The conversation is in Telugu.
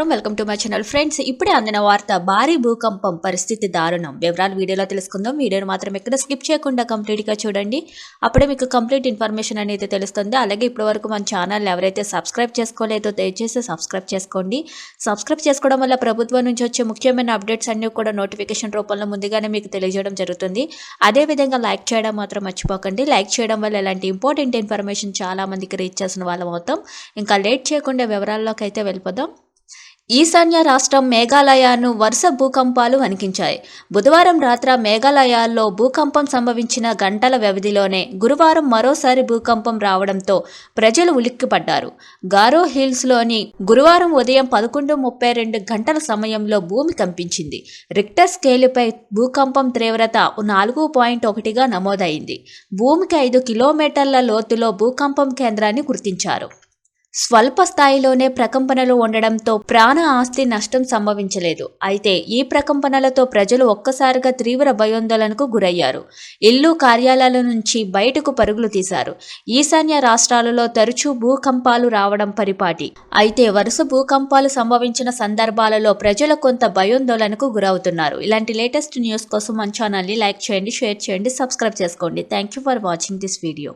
నమస్కారం. Welcome to my channel friends ఇప్పుడే అందిన వార్త భారీ భూకంపం పరిస్థితి దారుణం. వివరాలు వీడియోలో తెలుసుకుందాం. వీడియోను మాత్రం ఎక్కడ స్కిప్ చేయకుండా కంప్లీట్గా చూడండి. అప్పుడే మీకు కంప్లీట్ ఇన్ఫర్మేషన్ అనేది తెలుస్తుంది. అలాగే ఇప్పటి వరకు మన ఛానల్ ఎవరైతే సబ్స్క్రైబ్ చేసుకోలేదో దయచేసి సబ్స్క్రైబ్ చేసుకోండి. సబ్స్క్రైబ్ చేసుకోవడం వల్ల ప్రభుత్వం నుంచి వచ్చే ముఖ్యమైన అప్డేట్స్ అన్నీ కూడా నోటిఫికేషన్ రూపంలో ముందుగానే మీకు తెలియజేయడం జరుగుతుంది. అదేవిధంగా లైక్ చేయడం మాత్రం మర్చిపోకండి. లైక్ చేయడం వల్ల ఇలాంటి ఇంపార్టెంట్ ఇన్ఫర్మేషన్ చాలా మందికి రీచ్ చేసిన వాళ్ళం అవుతాం. ఇంకా లేట్ చేయకుండా వివరాల్లోకి అయితే వెళ్ళిపోదాం. ఈశాన్య రాష్ట్రం మేఘాలయాను వరుస భూకంపాలు వణికించాయి. బుధవారం రాత్ర మేఘాలయాల్లో భూకంపం సంభవించిన గంటల వ్యవధిలోనే గురువారం మరోసారి భూకంపం రావడంతో ప్రజలు ఉలిక్కిపడ్డారు. గారో హిల్స్లోని గురువారం ఉదయం పదకొండు ముప్పై రెండు గంటల సమయంలో భూమి కంపించింది. రిక్టర్ స్కేలుపై భూకంపం తీవ్రత నాలుగు పాయింట్ ఒకటిగా నమోదైంది. భూమికి ఐదు కిలోమీటర్ల లోతులో భూకంపం కేంద్రాన్ని గుర్తించారు. స్వల్ప స్థాయిలోనే ప్రకంపనలు ఉండడంతో ప్రాణ ఆస్తి నష్టం సంభవించలేదు. అయితే ఈ ప్రకంపనలతో ప్రజలు ఒక్కసారిగా తీవ్ర భయోందోళనకు గురయ్యారు. ఇల్లు కార్యాలయాల నుంచి బయటకు పరుగులు తీశారు. ఈశాన్య రాష్ట్రాలలో తరచూ భూకంపాలు రావడం పరిపాటి. అయితే వరుస భూకంపాలు సంభవించిన సందర్భాలలో ప్రజలు కొంత భయోందోళనకు గురవుతున్నారు. ఇలాంటి లేటెస్ట్ న్యూస్ కోసం మన ఛానల్ని లైక్ చేయండి షేర్ చేయండి సబ్స్క్రైబ్ చేసుకోండి. Thank you for watching this video